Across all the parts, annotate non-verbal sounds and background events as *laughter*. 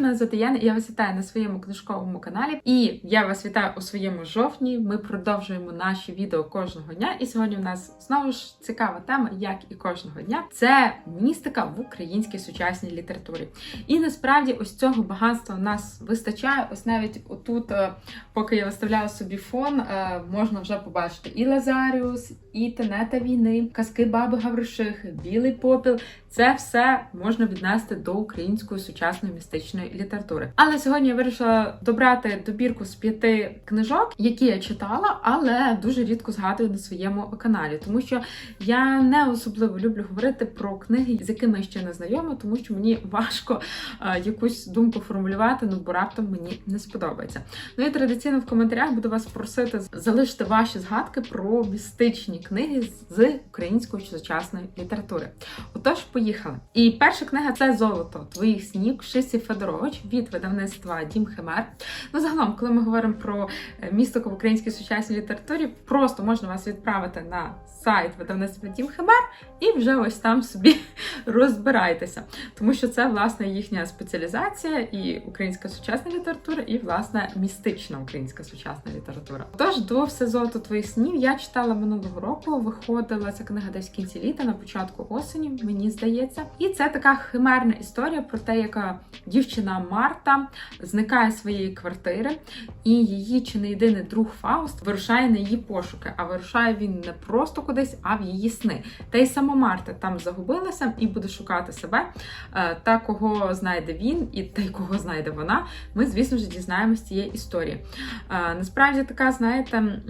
Мене звати Яна, я вас вітаю на своєму книжковому каналі. І я вас вітаю у своєму жовтні. Ми продовжуємо наші відео кожного дня. І сьогодні в нас знову ж цікава тема, як і кожного дня. Це містика в українській сучасній літературі. І насправді ось цього багатства у нас вистачає. Ось навіть отут, е, поки я виставляю собі фон, е, можна вже побачити і Лазаріус, і Тенета війни, казки баби Гавришихи, Білий попіл. Це все можна віднести до української сучасної містичної літератури. Але сьогодні я вирішила добрати добірку з п'яти книжок, які я читала, але дуже рідко згадую на своєму каналі, тому що я не особливо люблю говорити про книги, з якими я ще не знайома, тому що мені важко е, якусь думку формулювати, ну бо раптом мені не сподобається. Ну і традиційно в коментарях буду вас просити залишити ваші згадки про містичні книги з української сучасної літератури. Отож, поїхали. І перша книга це Золото твоїх снів Шисі Федорович від видавництва Дім Химер. Ну, загалом, коли ми говоримо про е, містику в українській сучасній літературі, просто можна вас відправити на сайт видавництва Дім Химер і вже ось там собі *laughs* розбирайтеся. Тому що це власне їхня спеціалізація і українська сучасна література, і власне містична українська сучасна література. Тож до все золото твоїх снів я читала минулого року. Виходила ця книга десь в кінці літа, на початку осені, мені здається. І це така химерна історія про те, яка дівчина Марта зникає з своєї квартири, і її чи не єдиний друг Фауст вирушає на її пошуки. А вирушає він не просто кудись, а в її сни. Та й сама Марта там загубилася і буде шукати себе. Е, Та кого знайде він, і та й кого знайде вона. Ми, звісно ж, дізнаємось цієї історії. Е, Насправді така, знаєте,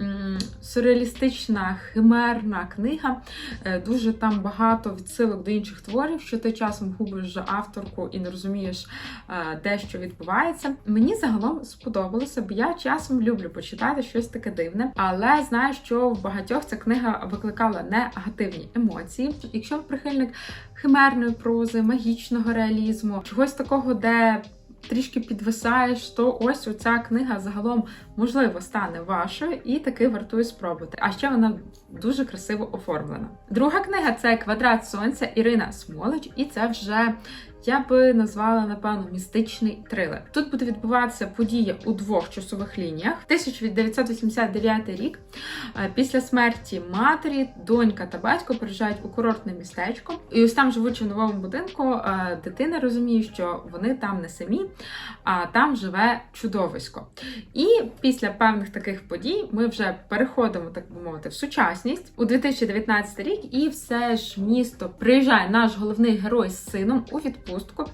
сюрреалістична, химерна книга. Е, Дуже там багато відсилок до інших творів, що ти часом губиш авторку і не розумієш, е, де що відбувається. Мені загалом сподобалося, бо я часом люблю почитати щось таке дивне, але знаю, що в багатьох ця книга викликала негативні емоції. Якщо прихильник химерної прози, магічного реалізму, чогось такого, де трішки підвисаєш, то ось оця книга загалом можливо стане вашою і таки вартує спробувати. А ще вона дуже красиво оформлена. Друга книга це Квадрат Сонця Ірина Смолич, і це вже. Я би назвала напевно містичний трилер. Тут буде відбуватися подія у двох часових лініях. 1989 рік. Е, Після смерті матері, донька та батько приїжджають у курортне містечко. І ось там, живучи в новому будинку, е, дитина розуміє, що вони там не самі, а там живе чудовисько. І після певних таких подій ми вже переходимо, так би мовити, в сучасність у 2019 рік, і все ж місто приїжджає наш головний герой з сином у відпустку.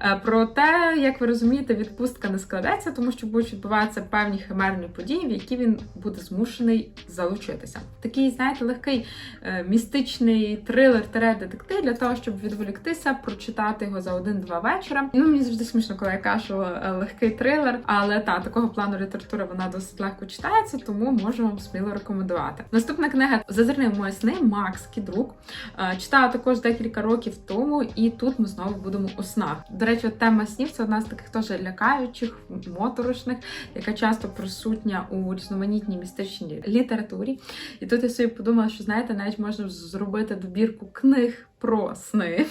Е, Проте, як ви розумієте, відпустка не складеться, тому що будуть відбуватися певні химерні події, в які він буде змушений залучитися. Такий, знаєте, легкий е, містичний трилер детектив для того, щоб відволіктися, прочитати його за один-два вечора. Ну, мені завжди смішно, коли я кажу е, легкий трилер, але та такого плану літератури вона досить легко читається, тому можу вам сміло рекомендувати. Наступна книга Зазирни в мої сни Макс Кідрук. Е, Читала також декілька років тому, і тут ми знову будемо у снах. До речі, тема снів це одна з таких теж лякаючих, моторошних, яка часто присутня у різноманітній містичній літературі. І тут я собі подумала, що знаєте, навіть можна зробити добірку книг. Про сни.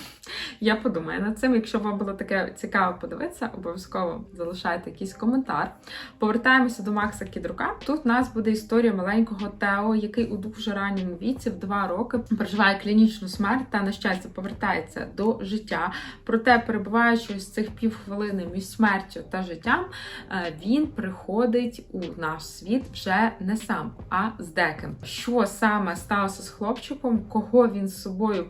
Я подумаю над цим. Якщо вам було таке цікаво подивитися, обов'язково залишайте якийсь коментар. Повертаємося до Макса Кідрука. Тут у нас буде історія маленького Тео, який у дуже ранньому віці, в два роки, переживає клінічну смерть та, на щастя, повертається до життя. Проте, перебуваючи з цих півхвилини між смертю та життям, е, він приходить у наш світ вже не сам, а з деким. Що саме сталося з хлопчиком, кого він з собою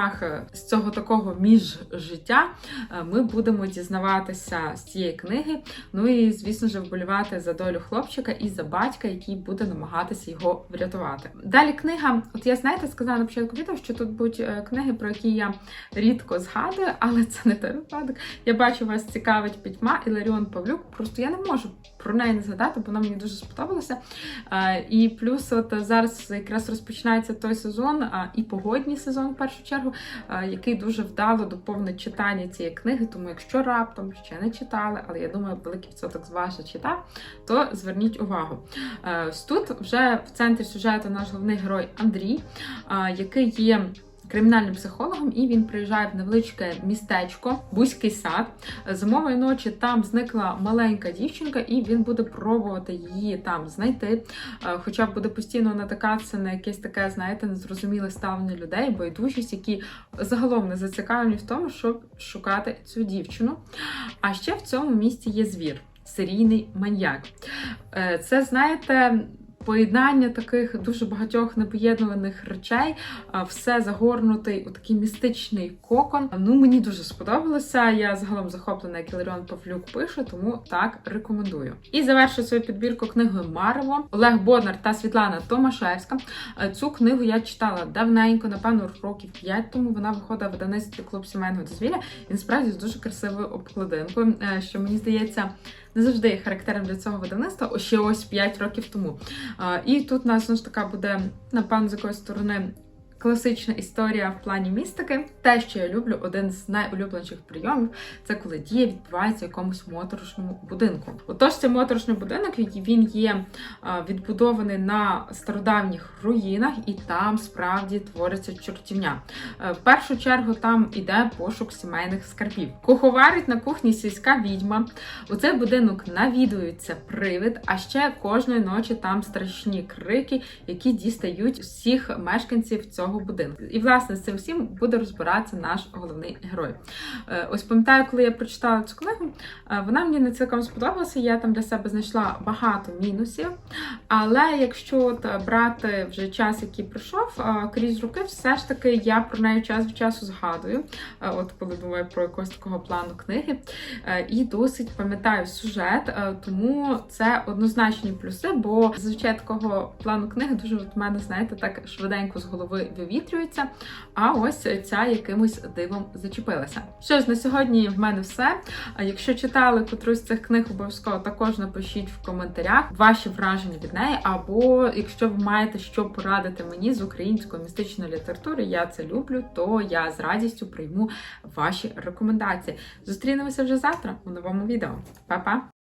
притяг з цього такого міжжиття, е, ми будемо дізнаватися з цієї книги. Ну і, звісно ж, вболівати за долю хлопчика і за батька, який буде намагатися його врятувати. Далі книга, от я знаєте, сказала на початку відео, що тут будуть е, книги, про які я рідко згадую, але це не той випадок. Я бачу, вас цікавить пітьма Іларіон Павлюк. Просто я не можу про неї не згадати, бо вона мені дуже сподобалася. І плюс, от зараз якраз розпочинається той сезон, і погодній сезон в першу чергу, який дуже вдало доповнить читання цієї книги. Тому, якщо раптом ще не читали, але я думаю, великий відсоток з вас читав, то зверніть увагу. Тут вже в центрі сюжету наш головний герой Андрій, який є кримінальним психологом, і він приїжджає в невеличке містечко, Бузький сад. Зимової ночі там зникла маленька дівчинка, і він буде пробувати її там знайти. Е, Хоча буде постійно натикатися на якесь таке, знаєте, незрозуміле ставлення людей, байдужість, які загалом не зацікавлені в тому, щоб шукати цю дівчину. А ще в цьому місті є звір. Серійний маньяк. Е, Це, знаєте, поєднання таких дуже багатьох непоєднуваних речей, все загорнутий у такий містичний кокон. Ну, мені дуже сподобалося. Я загалом захоплена, як Іларіон Павлюк пише, тому так рекомендую. І завершую свою підбірку книгою Марево Олег Боднар та Світлана Томашевська. Е, Цю книгу я читала давненько, напевно, років 5 тому. Вона виходила в видавництві клуб сімейного дозвілля і насправді з дуже красивою обкладинкою, е, що мені здається. Не завжди є характером для цього видавництва, ще ось 5 років тому. І тут у нас ж така буде, напевно, з якоїсь сторони. Класична історія в плані містики. Те, що я люблю, один з найулюбленіших прийомів, це коли дія відбувається в якомусь моторошному будинку. Отож, цей моторошний будинок він є відбудований на стародавніх руїнах, і там справді твориться чортівня. Е, В першу чергу там іде пошук сімейних скарбів. Куховарить на кухні сільська відьма. У цей будинок навідується привид, а ще кожної ночі там страшні крики, які дістають всіх мешканців цього будинку. І власне з цим всім буде розбиратися наш головний герой. Е, Ось пам'ятаю, коли я прочитала цю книгу, е, вона мені не цілком сподобалася. Я там для себе знайшла багато мінусів. Але якщо от брати вже час, який пройшов, е, крізь роки, все ж таки я про неї час від часу згадую. От коли думаю про якогось такого плану книги. І досить пам'ятаю сюжет, тому це однозначні плюси, бо зазвичай такого плану книги дуже от мене, знаєте, так швиденько з голови вивітрюється. А ось ця якимось дивом зачепилася. Що ж, на сьогодні в мене все. Якщо читали котрусь з цих книг, обов'язково також напишіть в коментарях ваші враження від неї, або якщо ви маєте що порадити мені з української містичної літератури, я це люблю, то я з радістю прийму ваші рекомендації. Зустрінемося вже завтра у новому відео. Па-па!